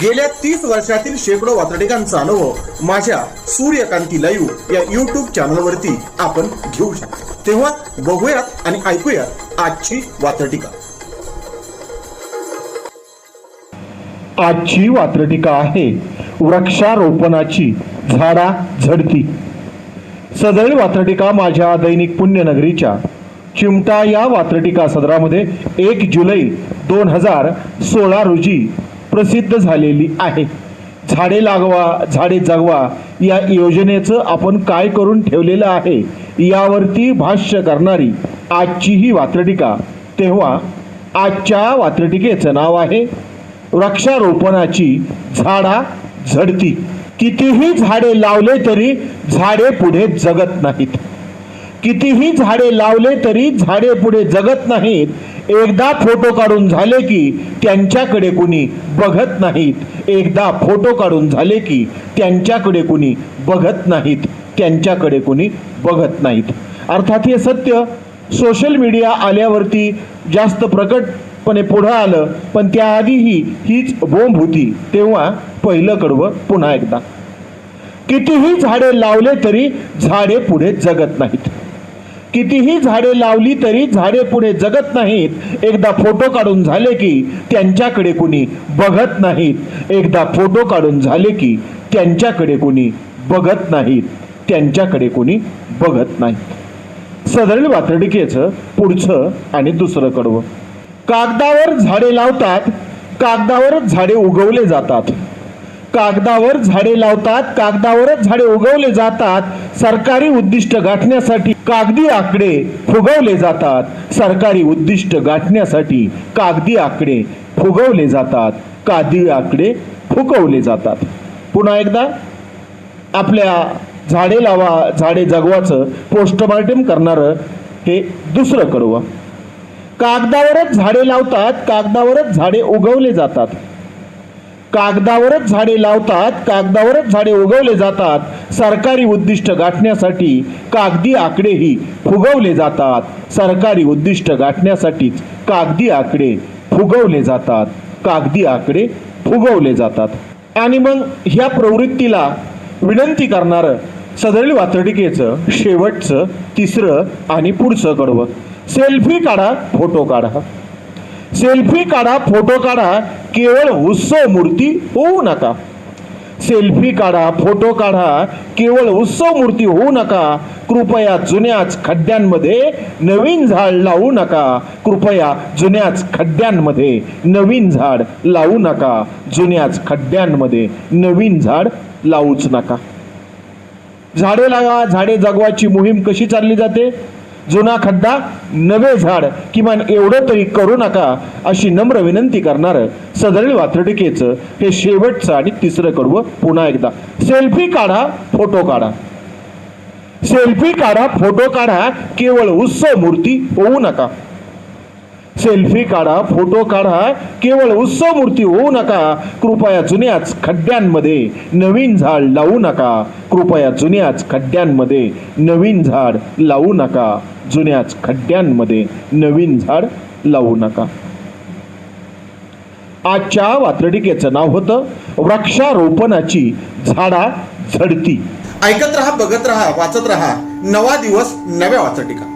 गेल्या तीस वर्षातील शेकडो वातडिकांचा अनुभव माझ्या सूर्यकांती लाईव्ह या युट्यूब चॅनलवरती आपण घेऊ शकतो. तेव्हा बघूयात आणि ऐकूयात आजची वातडिका आजची वात्रटिका आहे वृक्षारोपणाची झाडा झडती. सदैव वात्रटिका माझ्या दैनिक पुण्यनगरीच्या चिमटा या वात्रटिका सदरामध्ये एक जुलै दोन हजार सोळा रोजी प्रसिद्ध झालेली आहे. झाडे लागवा झाडे जगवा या योजनेचं आपण काय करून ठेवलेलं आहे यावरती भाष्य करणारी आजची ही वात्रटिका. तेव्हा आजच्या वात्रटिकेचं नाव आहे वृक्षारोपणाची झाडा झडती. कितीही झाडे लावले तरी झाडे पुढे जगत नाहीत. कितीही झाडे लावले तरी झाडे पुढे जगत नाहीत. एकदा फोटो काढून झाले की त्यांच्याकडे कुणी बघत नाहीत. एकदा फोटो काढून झाले की त्यांच्याकडे कुणी बघत नाहीत. त्यांच्याकडे कुणी बघत नाहीत. अर्थात हे सत्य सोशल मीडिया आल्यावरती जास्त प्रकटपणे पुढं आलं पण त्याआधीही हीच बोंब होती. तेव्हा पहिलं कडवं पुन्हा एकदा. कितीही झाडे लावले तरी झाडे पुढे जगत नाहीत. कितीही झाडे लावली तरी झाडे पुढे जगत नाहीत. एकदा फोटो काढून झाले की त्यांच्याकडे कुणी बघत नाहीत. एकदा फोटो काढून झाले की त्यांच्याकडे कुणी बघत नाहीत. त्यांच्याकडे कुणी बघत नाहीत. सदरील वातडिकेचं पुढचं आणि दुसरं कडवं. कागदावर झाडे लावतात. कागदावरच झाडे उगवले जातात. कागदावर झाडे लावतात कागदावरच झाडे उगवले जातात. सरकारी उद्दिष्ट गाठण्यासाठी कागदी आकडे फुगवले जातात. सरकारी उद्दिष्ट गाठण्यासाठी कागदी आकडे फुगवले जातात. कागदी आकडे फुगवले जातात. पुन्हा एकदा आपल्या झाडे लावा झाडे जगवाचं पोस्टमार्टम करणारं हे दुसरं कडवं कागदावरच झाडे लावतात कागदावरच झाडे उगवले जातात. कागदावरच झाडे लावतात कागदावरच झाडे उगवले जातात. सरकारी उद्दिष्ट गाठण्यासाठी कागदी आकडेही फुगवले जातात. सरकारी उद्दिष्ट गाठण्यासाठीच कागदी आकडे फुगवले जातात. कागदी आकडे फुगवले जातात. आणि मग ह्या प्रवृत्तीला विनंती करणारं सदरील वातडिकेचं शेवटचं तिसरं आणि पुढचं कडवं. सेल्फी काढा फोटो काढा. सेल्फी काढा फोटो काढा केवळ उत्सव मूर्ती होऊ नका. सेल्फी काढा फोटो काढा केवळ उत्सव मूर्ती होऊ नका. कृपया जुन्याच खड्ड्यांमध्ये नवीन झाड लावू नका. कृपया जुन्याच खड्ड्यांमध्ये नवीन झाड लावू नका. जुन्याच खड्ड्यांमध्ये नवीन झाड लावूच नका. झाडे लावा झाडे जगवाची मोहीम कशी चालली जाते? जुना खड्डा नवे झाड किमान एवढं तरी करू नका अशी नम्र विनंती करणार सदरील वात्रटिकेचं हे शेवटचं आणि तिसरं कडवं पुन्हा एकदा. सेल्फी काढा फोटो काढा. सेल्फी काढा फोटो काढा केवळ उत्सव मूर्ती होऊ नका. सेल्फी काढा फोटो काढा केवळ उत्सव मूर्ती होऊ नका. कृपया जुन्याच खड्ड्यांमध्ये नवीन झाड लावू नका. कृपया जुन्याच खड्ड्यांमध्ये नवीन झाड लावू नका. जुन्याच खड्ड्यांमध्ये नवीन झाड लावू नका. आजच्या वात्रटिकेचं नाव होतं वृक्षारोपणाची झाडा झडती. ऐकत रहा बघत रहा वाचत रहा. नवा दिवस नव्या वाचटिका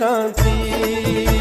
कांती